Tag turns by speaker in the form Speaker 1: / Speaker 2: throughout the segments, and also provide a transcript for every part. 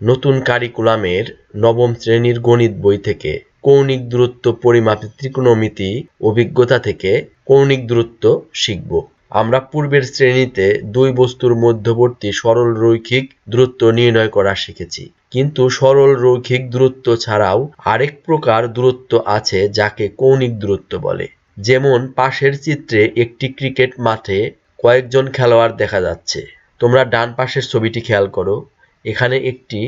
Speaker 1: নতুন কারিকুলামের নবম শ্রেণির গণিত বই থেকে কৌণিক দূরত্ব পরিমাপে ত্রিকোণমিতি অভিজ্ঞতা থেকে কৌণিক দূরত্ব শিখব। আমরা পূর্বের শ্রেণীতে দুই বস্তুর মধ্যবর্তী সরল রৈখিক দূরত্ব নির্ণয় করা শিখেছি। কিন্তু সরল রৈখিক দূরত্ব ছাড়াও আরেক প্রকার দূরত্ব আছে যাকে কৌণিক দূরত্ব বলে। যেমন পাশের চিত্রে একটি ক্রিকেট মাঠে কয়েকজন খেলোয়াড় দেখা যাচ্ছে। তোমরা ডান পাশের ছবিটি খেয়াল করো। এখানে একটি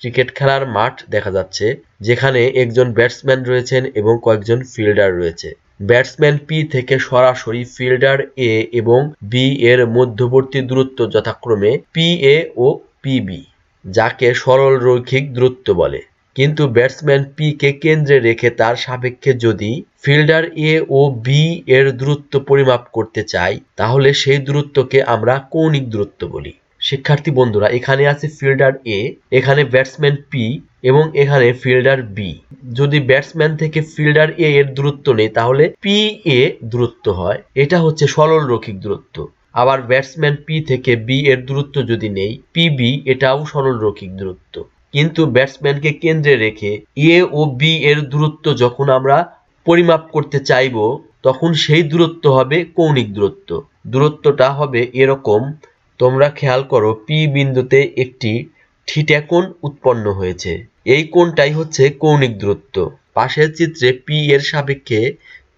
Speaker 1: ক্রিকেট খেলার মাঠ দেখা যাচ্ছে, যেখানে একজন ব্যাটসম্যান রয়েছেন এবং কয়েকজন ফিল্ডার রয়েছে। ব্যাটসম্যান পি থেকে সরাসরি ফিল্ডার এ এবং বি এর মধ্যবর্তী দূরত্ব যথাক্রমে পি এ ও পিবি যাকে সরল রৈখিক দূরত্ব বলে। কিন্তু ব্যাটসম্যান পি কে কেন্দ্রে রেখে তার সাপেক্ষে যদি ফিল্ডার এ ও বি এর দূরত্ব পরিমাপ করতে চাই, তাহলে সেই দূরত্বকে আমরা কৌণিক দূরত্ব বলি। শিক্ষার্থী বন্ধুরা, এখানে আছে ফিল্ডার এ এখানে ব্যাটসম্যান পি এবং এখানে ফিল্ডার বি যদি ব্যাটসম্যান থেকে ফিল্ডার এ এর দূরত্ব নেই, তাহলে পি এ দূরত্ব হয়। এটা হচ্ছে সরল রৈখিক দূরত্ব। আবার ব্যাটসম্যান পি থেকে বি এর দূরত্ব যদি নেই পি বি এটাও সরল রৈখিক দূরত্ব। কিন্তু ব্যাটসম্যানকে কেন্দ্রে রেখে এ ও বি এর দূরত্ব যখন আমরা পরিমাপ করতে চাইব, তখন সেই দূরত্ব হবে কৌণিক দূরত্ব। দূরত্বটা হবে এরকম তোমরা খেয়াল করো পি বিন্দুতে একটি থিটা কোণ উৎপন্ন হয়েছে। এই কোণটাই হচ্ছে কৌণিক দূরত্ব। পাশের চিত্রে পি এর সাপেক্ষে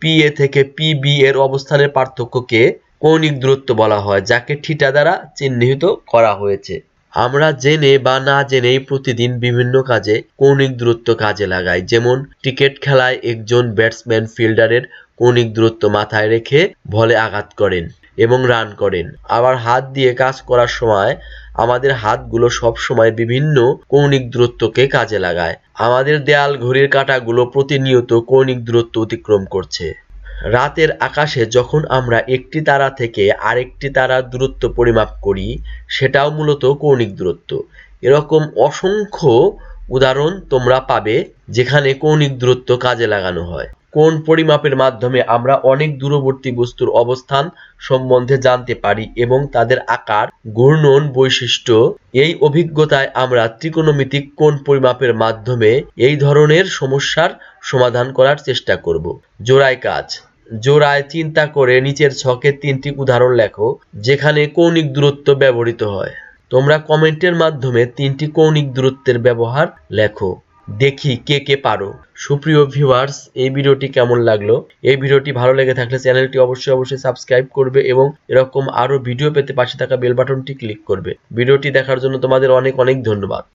Speaker 1: পি এ থেকে পি বি এর অবস্থানের পার্থক্যকে কৌণিক দূরত্ব বলা হয়, যাকে থিটা দ্বারা চিহ্নিত করা হয়েছে। আমরা জেনে বা না জেনেই প্রতিদিন বিভিন্ন কাজে কৌণিক দূরত্ব কাজে লাগাই। যেমন, ক্রিকেট খেলায় একজন ব্যাটসম্যান ফিল্ডারের কৌণিক দূরত্ব মাথায় রেখে বলে আঘাত করেন। এবং রান করেন। আবার হাত দিয়ে কাজ করার সময় আমাদের হাতগুলো সব সময় বিভিন্ন কৌণিক দূরত্বকে কাজে লাগায়। আমাদের দেয়াল ঘড়ির কাঁটাগুলো প্রতিনিয়ত কৌণিক দূরত্ব অতিক্রম করছে। রাতের আকাশে যখন আমরা একটি তারা থেকে আরেকটি তারার দূরত্ব পরিমাপ করি, সেটাও মূলত কৌণিক দূরত্ব। এরকম অসংখ্য উদাহরণ তোমরা পাবে যেখানে কৌণিক দূরত্ব কাজে লাগানো হয়। কোণ পরিমাপের মাধ্যমে আমরা অনেক দূরবর্তী বস্তুর অবস্থান সম্বন্ধে জানতে পারি এবং তাদের আকার, ঘূর্ণন বৈশিষ্ট্য, এই অভিজ্ঞতায় আমরা ত্রিকোণমিতিক কোণ পরিমাপের মাধ্যমে এই ধরনের সমস্যার সমাধান করার চেষ্টা করব। জোড়ায় কাজ। জোড়ায় চিন্তা করে নিচের ছকে তিনটি উদাহরণ লেখো, যেখানে কৌণিক দূরত্ব ব্যবহৃত হয়। তোমরা কমেন্টের মাধ্যমে তিনটি কৌণিক দূরত্বের ব্যবহার লেখো। দেখি কে কে পারো। সুপ্রিয় ভিউয়ার্স এই ভিডিওটি কেমন লাগল? এই ভিডিওটি ভালো লেগে থাকলে চ্যানেলটি অবশ্যই অবশ্যই সাবস্ক্রাইব করবে এবং এরকম আরও ভিডিও পেতে পাশে থাকা বেল বাটনটি ক্লিক করবে। ভিডিওটি দেখার জন্য তোমাদের অনেক অনেক ধন্যবাদ।